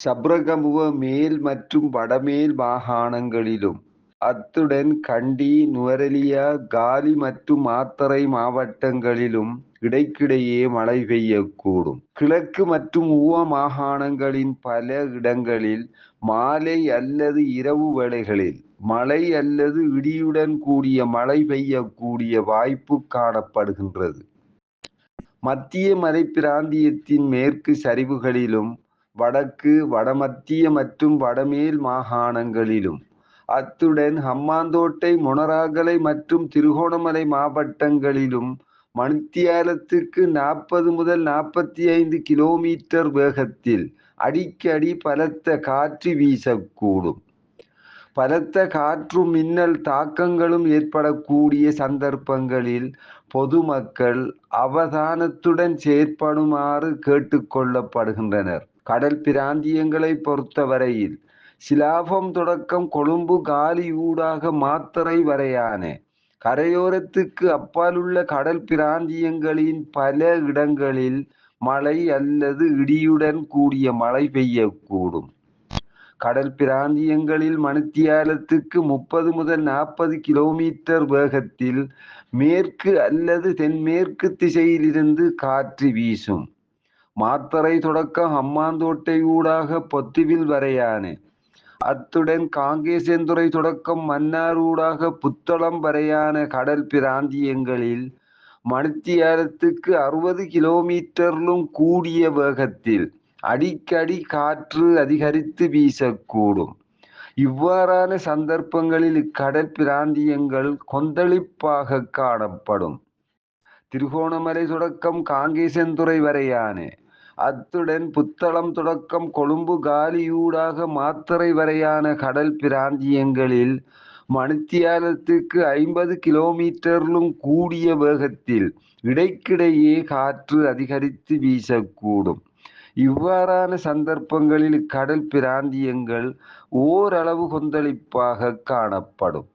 சப்ரகமுவ மேல் மற்றும் வடமேல் மாகாணங்களிலும் அத்துடன் கண்டி நுவரெலியா காலி மற்றும் மாத்தறை மாவட்டங்களிலும் இடைக்கிடையே மழை பெய்யக்கூடும். கிழக்கு மற்றும் ஊவ மாகாணங்களின் பல இடங்களில் மாலை அல்லது இரவு வேளைகளில் மழை அல்லது இடியுடன் கூடிய மழை பெய்யக்கூடிய வாய்ப்பு காணப்படுகின்றது. மத்திய மலை பிராந்தியத்தின் மேற்கு சரிவுகளிலும் வடக்கு வடமத்திய மற்றும் வடமேல் மாகாணங்களிலும். அத்துடன் ஹம்மாந்தோட்டை மொனராகலை மற்றும் திருகோணமலை மாவட்டங்களிலும் மணித்தியாலத்துக்கு நாற்பது முதல் நாற்பத்தி ஐந்து கிலோமீட்டர் வேகத்தில் அடிக்கடி பலத்த காற்று வீசக்கூடும். பலத்த காற்றும் மின்னல் தாக்கங்களும் ஏற்படக்கூடிய சந்தர்ப்பங்களில் பொதுமக்கள் அவதானத்துடன் செயற்படுமாறு கேட்டுக்கொள்ளப்படுகின்றனர் கடல் பிராந்தியங்களை பொறுத்தவரையில் சிலாபம் தொடக்கம் கொழும்பு காலி ஊடாக மாத்தறை வரையான. கரையோரத்துக்கு அப்பாலுள்ள கடல் பிராந்தியங்களின் பல இடங்களில் மழை அல்லது இடியுடன் கூடிய மழை பெய்யக்கூடும். கடல் பிராந்தியங்களில் மணித்தியாலத்துக்கு முப்பது முதல் நாற்பது கிலோமீட்டர் வேகத்தில் மேற்கு அல்லது தென்மேற்கு திசையிலிருந்து காற்று வீசும். மாத்தரை தொடக்கம் ஹம்மாந்தோட்டை ஊடாக பொத்துவில் வரையானே. அத்துடன் காங்கேசேந்துறை தொடக்கம் மன்னார் ஊடாக புத்தளம் வரையான கடல் பிராந்தியங்களில் மணித்தியாரத்துக்கு அறுபது கிலோமீட்டரிலும் கூடிய வேகத்தில் அடிக்கடி காற்று அதிகரித்து வீசக்கூடும். இவ்வாறான சந்தர்ப்பங்களில் இக்கடல் பிராந்தியங்கள் கொந்தளிப்பாக காணப்படும். திருகோணமலை தொடக்கம் காங்கேசந்துறை வரையானே. அத்துடன் புத்தளம் தொடக்கம் கொழும்பு காலியூடாக மாத்தறை வரையான கடல் பிராந்தியங்களில் மணித்தியாலத்துக்கு ஐம்பது கிலோமீட்டரிலும் கூடிய வேகத்தில் இடைக்கிடையே காற்று அதிகரித்து வீசக்கூடும். இவ்வாறான சந்தர்ப்பங்களில் கடல் பிராந்தியங்கள் ஓரளவு கொந்தளிப்பாக காணப்படும்.